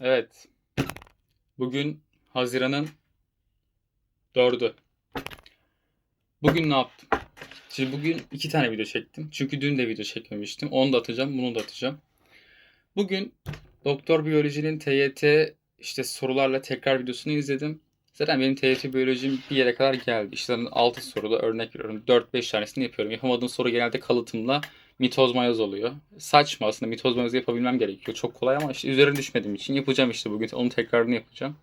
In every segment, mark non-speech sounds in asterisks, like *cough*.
Evet. Bugün Haziran'ın 4'ü. Bugün ne yaptım? Şimdi bugün iki tane video çektim. Çünkü dün de video çekmemiştim. Onu da atacağım, bunu da atacağım. Bugün Doktor Biyoloji'nin TYT işte sorularla tekrar videosunu izledim. Zaten benim TYT biyolojim bir yere kadar geldi. İşte 6 soruda örnek veriyorum. 4-5 tanesini yapıyorum. Yapamadığım soru genelde kalıtımla mitoz mayoz oluyor. Saçma aslında mitoz mayoz yapabilmem gerekiyor. Çok kolay ama işte üzerine düşmediğim için yapacağım işte bugün. Onun tekrarını yapacağım.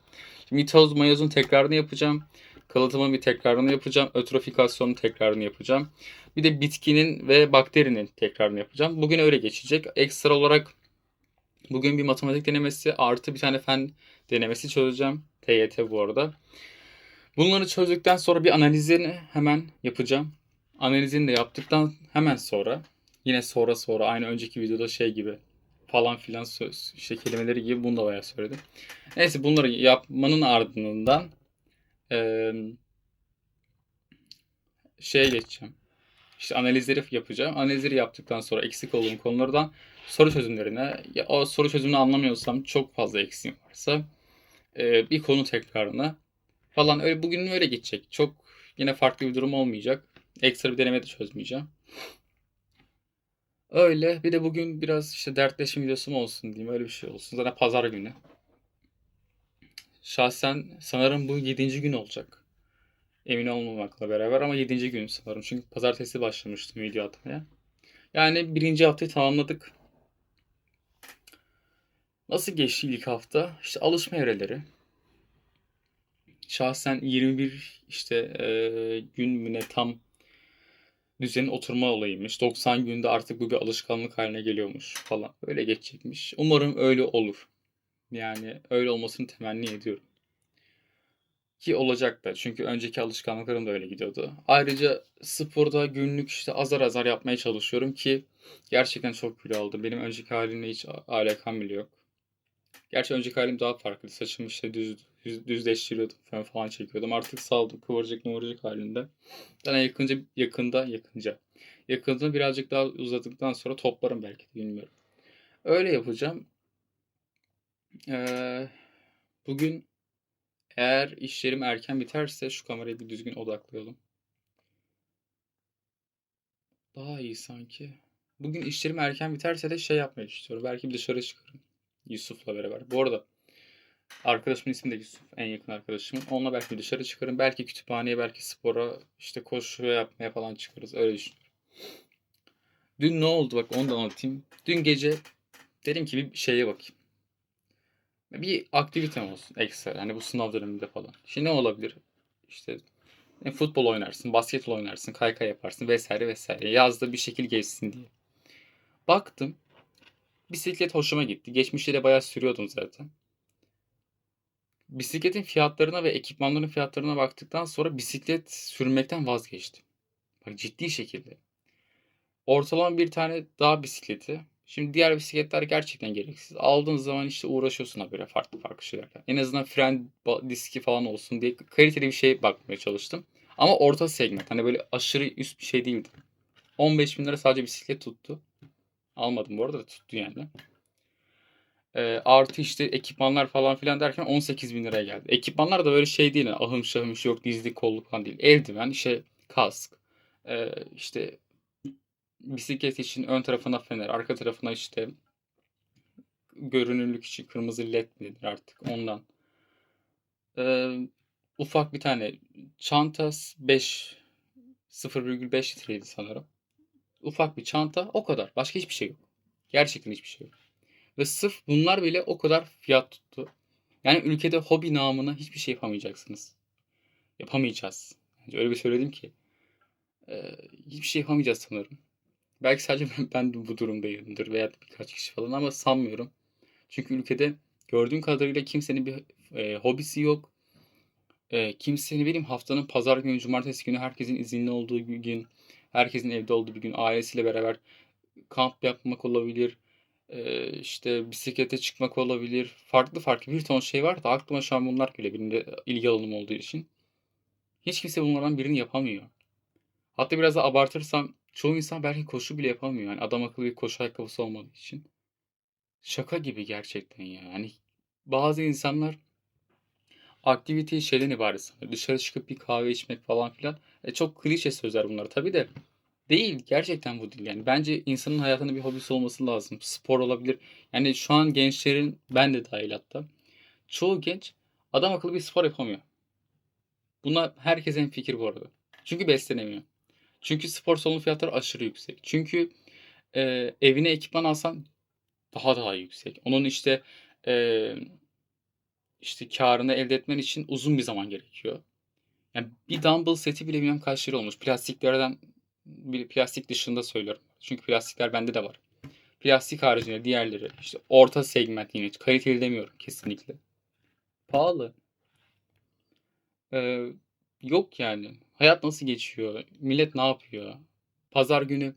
Şimdi mitoz mayozun tekrarını yapacağım. Kalıtımın bir tekrarını yapacağım. Ötrofikasyonun tekrarını yapacağım. Bir de bitkinin ve bakterinin tekrarını yapacağım. Bugün öyle geçecek. Ekstra olarak bugün bir matematik denemesi artı bir tane fen denemesi çözeceğim. TYT bu arada. Bunları çözdükten sonra bir analizini hemen yapacağım. Analizini de yaptıktan hemen sonra yine sonra sonra aynı önceki videoda şey gibi falan filan söz işte kelimeleri gibi bunu da bayağı söyledim. Neyse bunları yapmanın ardından eee şeye geçeceğim. İşte analizleri yapacağım. Analizleri yaptıktan sonra eksik olduğum konulardan soru çözümlerine, ya o soru çözümünü anlamıyorsam çok fazla eksiğim varsa e, bir konu tekrarına falan öyle bugün öyle geçecek. Çok yine farklı bir durum olmayacak. Ekstra bir deneme de çözmeyeceğim. Öyle. Bir de bugün biraz işte dertleşim videosu mu olsun diyeyim. Öyle bir şey olsun. Zaten pazar günü. Şahsen sanırım bu 7. gün olacak. Emin olmamakla beraber ama 7. gün sanırım. Çünkü pazartesi başlamıştım video atmaya. Yani birinci haftayı tamamladık. Nasıl geçti ilk hafta? İşte alışma evreleri. Şahsen 21 işte e, gün mü ne tam düzenin oturma olayıymış. 90 günde artık bu bir alışkanlık haline geliyormuş falan. Öyle geçecekmiş. Umarım öyle olur. Yani öyle olmasını temenni ediyorum. Ki olacak da. Çünkü önceki alışkanlıklarım da öyle gidiyordu. Ayrıca sporda günlük işte azar azar yapmaya çalışıyorum ki gerçekten çok kilo aldım. Benim önceki halimle hiç alakam bile yok. Gerçi önceki halim daha farklı. Saçımı işte düz, düz düzleştiriyordum falan, falan çekiyordum. Artık saldım kıvırcık mıvırcık halinde. Daha yakınca yakında yakınca. Yakında birazcık daha uzadıktan sonra toplarım belki de bilmiyorum. Öyle yapacağım. Ee, bugün eğer işlerim erken biterse şu kamerayı bir düzgün odaklayalım. Daha iyi sanki. Bugün işlerim erken biterse de şey yapmayı istiyorum. Belki bir dışarı çıkarım. Yusuf'la beraber. Bu arada arkadaşımın ismi de Yusuf. En yakın arkadaşımın. Onunla belki dışarı çıkarım. Belki kütüphaneye, belki spora, işte koşuya yapmaya falan çıkarız. Öyle düşünüyorum. Dün ne oldu bak onu da anlatayım. Dün gece dedim ki bir şeye bakayım. Bir aktivitem olsun ekstra. Yani bu sınav döneminde falan. Şimdi ne olabilir? İşte e, futbol oynarsın, basketbol oynarsın, kaykay yaparsın vesaire vesaire. Yazda bir şekil geçsin diye. Baktım. Bisiklet hoşuma gitti. Geçmişte de bayağı sürüyordum zaten. Bisikletin fiyatlarına ve ekipmanların fiyatlarına baktıktan sonra bisiklet sürmekten vazgeçtim. Bak ciddi şekilde. Ortalama bir tane daha bisikleti. Şimdi diğer bisikletler gerçekten gereksiz. Aldığın zaman işte uğraşıyorsun habire farklı farklı şeylerle. En azından fren diski falan olsun diye kaliteli bir şey bakmaya çalıştım. Ama orta segment. Hani böyle aşırı üst bir şey değildi. 15 bin lira sadece bisiklet tuttu. Almadım bu arada da tuttu yani. E, artı işte ekipmanlar falan filan derken 18 bin liraya geldi. Ekipmanlar da böyle şey değil. Yani, ahım şahım yok dizlik kolluk falan değil. Eldiven, işte kask, e, işte bisiklet için ön tarafına fener, arka tarafına işte görünürlük için kırmızı led nedir artık ondan. E, ufak bir tane çanta 5 0,5 litreydi sanırım. Ufak bir çanta o kadar. Başka hiçbir şey yok. Gerçekten hiçbir şey yok. Ve sırf bunlar bile o kadar fiyat tuttu. Yani ülkede hobi namına hiçbir şey yapamayacaksınız. Yapamayacağız. Yani öyle bir söyledim ki. E, hiçbir şey yapamayacağız sanırım. Belki sadece ben, ben bu durumdayımdır veya birkaç kişi falan ama sanmıyorum. Çünkü ülkede gördüğüm kadarıyla kimsenin bir e, hobisi yok. E, kimsenin benim haftanın pazar günü, cumartesi günü herkesin izinli olduğu bir gün, herkesin evde olduğu bir gün ailesiyle beraber kamp yapmak olabilir işte bisiklete çıkmak olabilir. Farklı farklı bir ton şey var da aklıma şu an bunlar geliyor benim de ilgi alanım olduğu için. Hiç kimse bunlardan birini yapamıyor. Hatta biraz da abartırsam çoğu insan belki koşu bile yapamıyor. Yani adam akıllı bir koşu ayakkabısı olmadığı için. Şaka gibi gerçekten ya. Yani bazı insanlar aktiviteyi şeyden ibaret sanıyor. Dışarı çıkıp bir kahve içmek falan filan. E, çok klişe sözler bunlar tabii de. Değil. Gerçekten bu değil. Yani bence insanın hayatında bir hobisi olması lazım. Spor olabilir. Yani şu an gençlerin ben de dahil hatta. Çoğu genç adam akıllı bir spor yapamıyor. Buna herkesin fikir bu arada. Çünkü beslenemiyor. Çünkü spor salonu fiyatları aşırı yüksek. Çünkü e, evine ekipman alsan daha daha yüksek. Onun işte e, işte karını elde etmen için uzun bir zaman gerekiyor. Yani bir dumbbell seti bile bilmem kaç lira olmuş. Plastiklerden bir plastik dışında söylüyorum. Çünkü plastikler bende de var. Plastik haricinde diğerleri işte orta segment yine kaliteli demiyorum kesinlikle. Pahalı. Ee, yok yani. Hayat nasıl geçiyor? Millet ne yapıyor? Pazar günü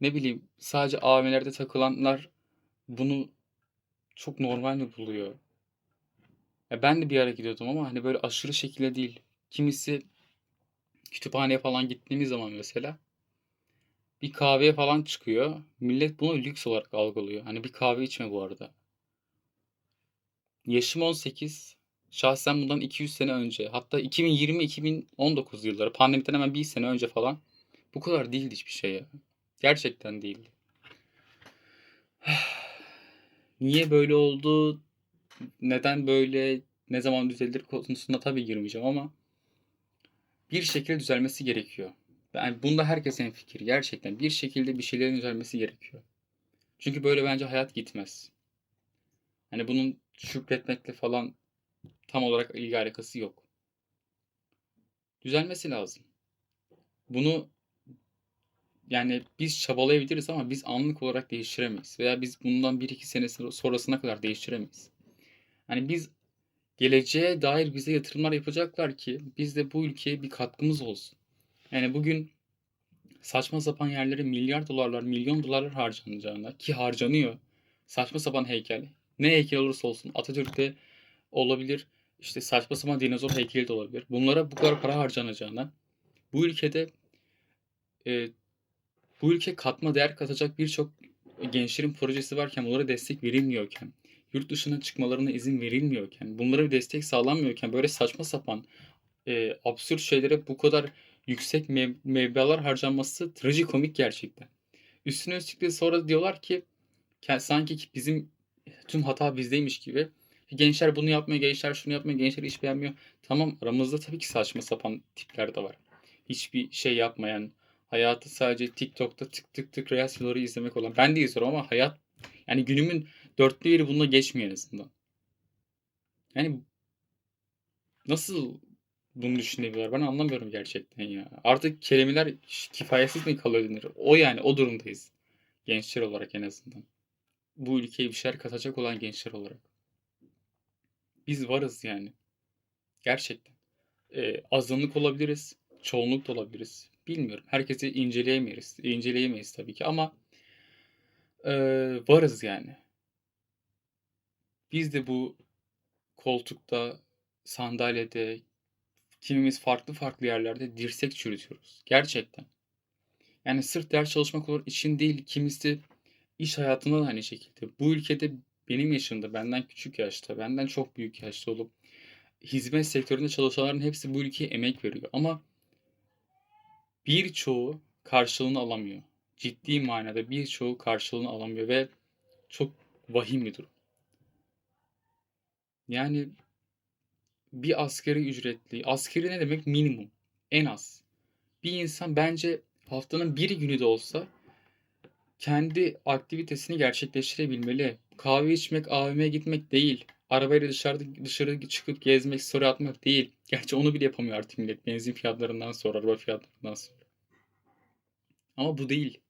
ne bileyim sadece AVM'lerde takılanlar bunu çok normal mi buluyor? Ya ben de bir ara gidiyordum ama hani böyle aşırı şekilde değil. Kimisi kütüphaneye falan gittiğimiz zaman mesela bir kahveye falan çıkıyor. Millet bunu lüks olarak algılıyor. Hani bir kahve içme bu arada. Yaşım 18. Şahsen bundan 200 sene önce hatta 2020-2019 yılları pandemiden hemen bir sene önce falan bu kadar değildi hiçbir şey ya. Gerçekten değildi. *sighs* Niye böyle oldu? Neden böyle? Ne zaman düzelir konusunda tabii girmeyeceğim ama bir şekilde düzelmesi gerekiyor. Yani bunda herkesin fikir. Gerçekten bir şekilde bir şeylerin düzelmesi gerekiyor. Çünkü böyle bence hayat gitmez. Hani bunun şükretmekle falan tam olarak ilgi alakası yok. Düzelmesi lazım. Bunu yani biz çabalayabiliriz ama biz anlık olarak değiştiremeyiz. Veya biz bundan 1-2 sene sonrasına kadar değiştiremeyiz. Hani biz geleceğe dair bize yatırımlar yapacaklar ki biz de bu ülkeye bir katkımız olsun. Yani bugün saçma sapan yerlere milyar dolarlar, milyon dolarlar harcanacağına ki harcanıyor. Saçma sapan heykel. Ne heykel olursa olsun Atatürk'te olabilir. İşte saçma sapan dinozor heykeli de olabilir. Bunlara bu kadar para harcanacağına bu ülkede e, bu ülke katma değer katacak birçok gençlerin projesi varken bunlara destek verilmiyorken yurt dışına çıkmalarına izin verilmiyorken bunlara bir destek sağlanmıyorken böyle saçma sapan e, absürt şeylere bu kadar yüksek mev mevlalar harcanması trajikomik gerçekten. Üstüne üstlük de sonra diyorlar ki sanki bizim tüm hata bizdeymiş gibi. Gençler bunu yapmıyor, gençler şunu yapmıyor, gençler iş beğenmiyor. Tamam aramızda tabii ki saçma sapan tipler de var. Hiçbir şey yapmayan, hayatı sadece TikTok'ta tık tık tık reels izlemek olan. Ben de izliyorum ama hayat yani günümün dörtte biri bununla geçmiyor en azından. Yani nasıl bunu düşünebiliyorlar? Ben anlamıyorum gerçekten ya. Artık kelimeler kifayetsiz mi kalıyor? O yani o durumdayız. Gençler olarak en azından. Bu ülkeye bir şeyler katacak olan gençler olarak. Biz varız yani. Gerçekten. Ee, azınlık olabiliriz. Çoğunluk da olabiliriz. Bilmiyorum. Herkesi inceleyemeyiz. İnceleyemeyiz tabii ki ama e, varız yani. Biz de bu koltukta, sandalyede, kimimiz farklı farklı yerlerde dirsek çürütüyoruz. Gerçekten. Yani sırf ders çalışmak için değil, kimisi iş hayatında da aynı şekilde. Bu ülkede benim yaşımda, benden küçük yaşta, benden çok büyük yaşta olup hizmet sektöründe çalışanların hepsi bu ülkeye emek veriyor. Ama birçoğu karşılığını alamıyor. Ciddi manada birçoğu karşılığını alamıyor ve çok vahim bir durum. Yani bir asgari ücretli, asgari ne demek minimum, en az. Bir insan bence haftanın bir günü de olsa kendi aktivitesini gerçekleştirebilmeli. Kahve içmek, AVM'ye gitmek değil. Arabayla dışarıda dışarı çıkıp gezmek, story atmak değil. Gerçi onu bile yapamıyor artık millet. Benzin fiyatlarından sonra, araba fiyatlarından sonra. Ama bu değil.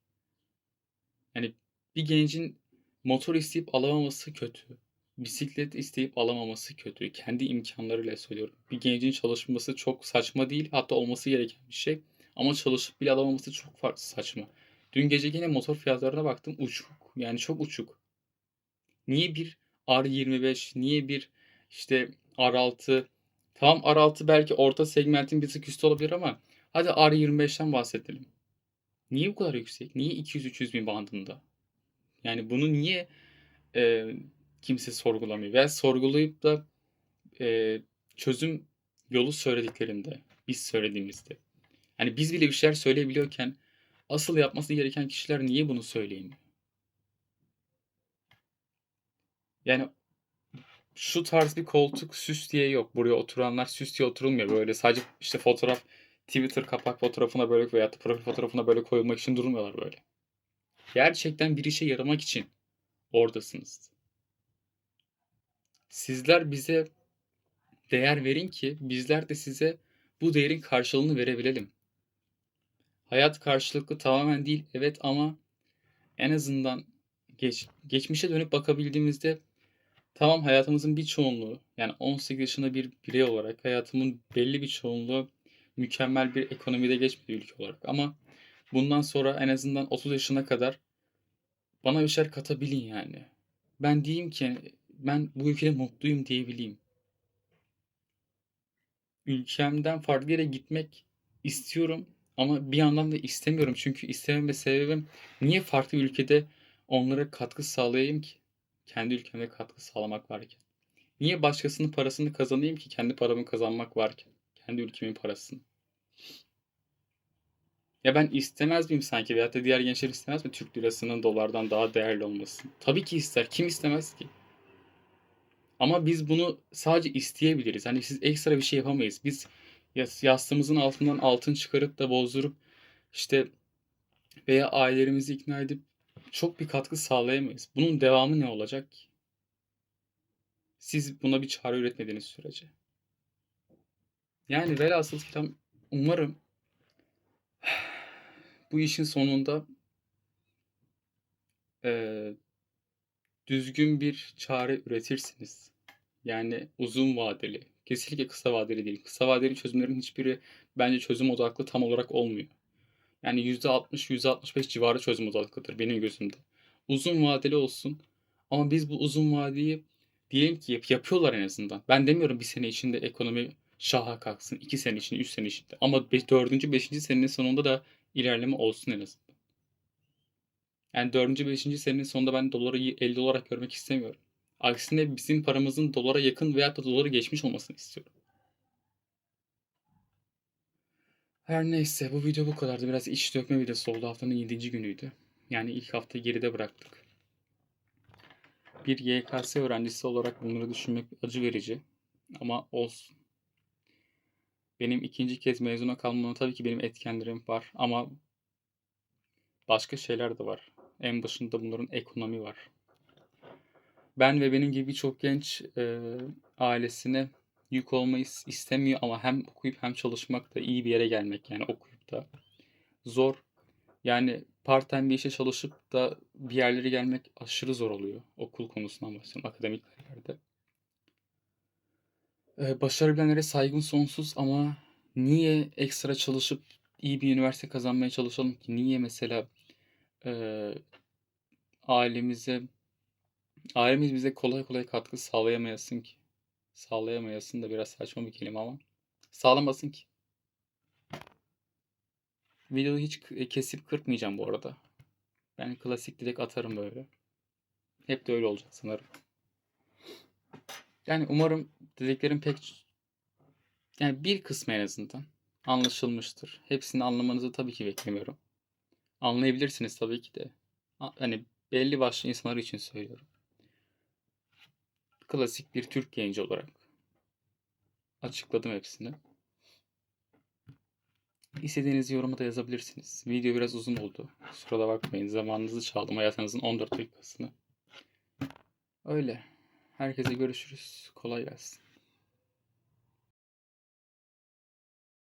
Yani bir gencin motor isteyip alamaması kötü. Bisiklet isteyip alamaması kötü. Kendi imkanlarıyla söylüyorum. Bir gencin çalışması çok saçma değil. Hatta olması gereken bir şey. Ama çalışıp bile alamaması çok farklı saçma. Dün gece yine motor fiyatlarına baktım. Uçuk. Yani çok uçuk. Niye bir R25, niye bir işte R6 Tamam R6 belki orta segmentin bir tık üstü olabilir ama hadi R25'ten bahsedelim. Niye bu kadar yüksek? Niye 200-300 bin bandında? Yani bunu niye e, kimse sorgulamıyor. Veya sorgulayıp da e, çözüm yolu söylediklerinde, biz söylediğimizde. Hani biz bile bir şeyler söyleyebiliyorken asıl yapması gereken kişiler niye bunu söyleyemiyor? Yani şu tarz bir koltuk süs diye yok. Buraya oturanlar süs diye oturulmuyor. Böyle sadece işte fotoğraf Twitter kapak fotoğrafına böyle veya profil fotoğrafına böyle koyulmak için durmuyorlar böyle. Gerçekten bir işe yaramak için oradasınız. Sizler bize değer verin ki bizler de size bu değerin karşılığını verebilelim. Hayat karşılıklı tamamen değil evet ama en azından geç, geçmişe dönüp bakabildiğimizde tamam hayatımızın bir çoğunluğu yani 18 yaşında bir birey olarak hayatımın belli bir çoğunluğu mükemmel bir ekonomide geçmedi ülke olarak ama bundan sonra en azından 30 yaşına kadar bana bir şeyler katabilin yani. Ben diyeyim ki ben bu ülkede mutluyum diyebileyim. Ülkemden farklı yere gitmek istiyorum ama bir yandan da istemiyorum. Çünkü istememe sebebim niye farklı ülkede onlara katkı sağlayayım ki? Kendi ülkeme katkı sağlamak varken. Niye başkasının parasını kazanayım ki kendi paramı kazanmak varken? Kendi ülkemin parasını. Ya ben istemez miyim sanki veyahut da diğer gençler istemez mi Türk lirasının dolardan daha değerli olmasını? Tabii ki ister. Kim istemez ki? Ama biz bunu sadece isteyebiliriz. Hani siz ekstra bir şey yapamayız. Biz yas- yastığımızın altından altın çıkarıp da bozdurup işte veya ailelerimizi ikna edip çok bir katkı sağlayamayız. Bunun devamı ne olacak ki? Siz buna bir çare üretmediğiniz sürece. Yani velhasıl kelam umarım bu işin sonunda eee, düzgün bir çare üretirsiniz. Yani uzun vadeli. Kesinlikle kısa vadeli değil. Kısa vadeli çözümlerin hiçbiri bence çözüm odaklı tam olarak olmuyor. Yani %60, %65 civarı çözüm odaklıdır benim gözümde. Uzun vadeli olsun. Ama biz bu uzun vadeyi diyelim ki yap- yapıyorlar en azından. Ben demiyorum bir sene içinde ekonomi şaha kalksın. iki sene içinde, üç sene içinde. Ama dördüncü, beşinci senenin sonunda da ilerleme olsun en azından. Yani dördüncü, beşinci senenin sonunda ben doları 50 olarak görmek istemiyorum. Aksine bizim paramızın dolara yakın veya da doları geçmiş olmasını istiyorum. Her neyse bu video bu kadardı. Biraz iç dökme videosu oldu. Haftanın 7. günüydü. Yani ilk haftayı geride bıraktık. Bir YKS öğrencisi olarak bunları düşünmek acı verici. Ama olsun. Benim ikinci kez mezuna kalmama tabii ki benim etkenlerim var. Ama başka şeyler de var. En başında bunların ekonomi var. Ben ve benim gibi birçok genç e, ailesine yük olmayı is- istemiyor ama hem okuyup hem çalışmak da iyi bir yere gelmek yani okuyup da zor. Yani part-time bir işe çalışıp da bir yerlere gelmek aşırı zor oluyor. Okul konusundan bahsediyorum, akademik kariyerde. Ee, başarabilenlere saygım sonsuz ama niye ekstra çalışıp iyi bir üniversite kazanmaya çalışalım ki? Niye mesela e, ailemize ailemiz bize kolay kolay katkı sağlayamayasın ki? Sağlayamayasın da biraz saçma bir kelime ama sağlamasın ki. Videoyu hiç k- kesip kırpmayacağım bu arada. Ben klasik direkt atarım böyle. Hep de öyle olacak sanırım. Yani umarım dediklerim pek yani bir kısmı en azından anlaşılmıştır. Hepsini anlamanızı tabii ki beklemiyorum. Anlayabilirsiniz tabii ki de. Hani belli başlı insanlar için söylüyorum. Klasik bir Türk genci olarak açıkladım hepsini. İstediğiniz yorumu da yazabilirsiniz. Video biraz uzun oldu. Kusura da bakmayın. Zamanınızı çaldım. Hayatınızın 14 dakikasını. Öyle. Herkese görüşürüz. Kolay gelsin.